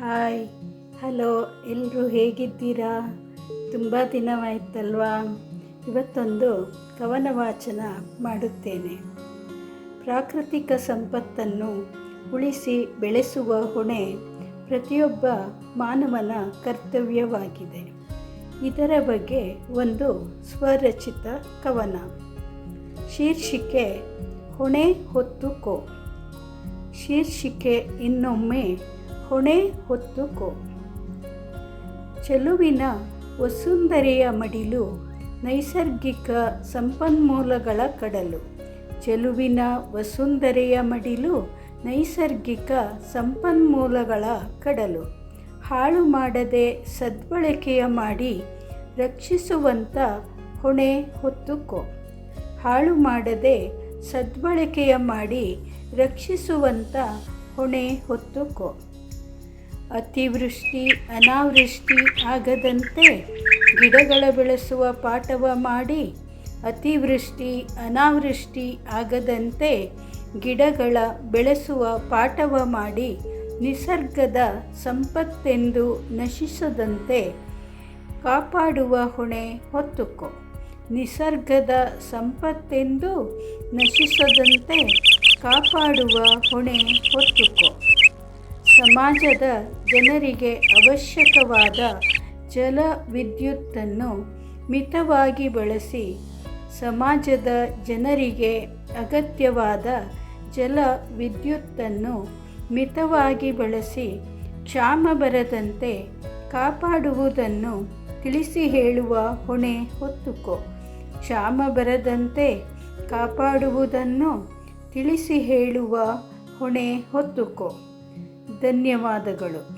Hi hello ಎಲ್ಲರೂ ಹೇಗಿದ್ದೀರಾ? ತುಂಬ ದಿನವಾಯ್ತಲ್ವಾ? ಇವತ್ತೊಂದು ಕವನ ವಾಚನ ಮಾಡುತ್ತೇನೆ. ಪ್ರಾಕೃತಿಕ ಸಂಪತ್ತನ್ನು ಉಳಿಸಿ ಬೆಳೆಸುವ ಹೊಣೆ ಪ್ರತಿಯೊಬ್ಬ ಮಾನವನ ಕರ್ತವ್ಯವಾಗಿದೆ. ಇದರ ಬಗ್ಗೆ ಒಂದು ಸ್ವರಚಿತ ಕವನ. ಶೀರ್ಷಿಕೆ, ಹೊಣೆ ಹೊತ್ತುಕೋ ಶೀರ್ಷಿಕೆ ಇನ್ನೊಮ್ಮೆ ಹೊಣೆ ಹೊತ್ತುಕೋ. ಚೆಲುವಿನ ವಸುಂಧರೆಯ ಮಡಿಲು ನೈಸರ್ಗಿಕ ಸಂಪನ್ಮೂಲಗಳ ಕಡಲು. ಚೆಲುವಿನ ವಸುಂಧರೆಯ ಮಡಿಲು ನೈಸರ್ಗಿಕ ಸಂಪನ್ಮೂಲಗಳ ಕಡಲು. ಹಾಳು ಮಾಡದೆ ಸದ್ಬಳಕೆಯ ಮಾಡಿ ರಕ್ಷಿಸುವಂಥ ಹೊಣೆ ಹೊತ್ತುಕೋ. ಹಾಳು ಮಾಡದೆ ಸದ್ಬಳಕೆಯ ಮಾಡಿ ರಕ್ಷಿಸುವಂಥ ಹೊಣೆ ಹೊತ್ತುಕೋ. ಅತಿವೃಷ್ಟಿ, ಅನಾವೃಷ್ಟಿ ಆಗದಂತೆ ಗಿಡಗಳ ಬೆಳೆಸುವ ಪಾಠವ ಮಾಡಿ ಅತಿವೃಷ್ಟಿ, ಅನಾವೃಷ್ಟಿ ಆಗದಂತೆ ಗಿಡಗಳ ಬೆಳೆಸುವ ಪಾಠವ ಮಾಡಿ ನಿಸರ್ಗದ ಸಂಪತ್ತೆಂದು ನಶಿಸದಂತೆ ಕಾಪಾಡುವ ಹೊಣೆ ಹೊತ್ತುಕೊ. ನಿಸರ್ಗದ ಸಂಪತ್ತೆಂದು ನಶಿಸದಂತೆ ಕಾಪಾಡುವ ಹೊಣೆ ಹೊತ್ತುಕೋ. ಸಮಾಜದ ಜನರಿಗೆ ಅವಶ್ಯಕವಾದ ಜಲ ವಿದ್ಯುತ್ತನ್ನು ಮಿತವಾಗಿ ಬಳಸಿ ಸಮಾಜದ ಜನರಿಗೆ ಅಗತ್ಯವಾದ ಜಲ ವಿದ್ಯುತ್ತನ್ನು ಮಿತವಾಗಿ ಬಳಸಿ ಕ್ಷಾಮ ಬರದಂತೆ ಕಾಪಾಡುವುದನ್ನು ತಿಳಿಸಿ ಹೇಳುವ ಹೊಣೆ ಹೊತ್ತುಕೊ. ಕ್ಷಾಮ ಬರದಂತೆ ಕಾಪಾಡುವುದನ್ನು ತಿಳಿಸಿ ಹೇಳುವ ಹೊಣೆ ಹೊತ್ತುಕೋ. ಧನ್ಯವಾದಗಳು.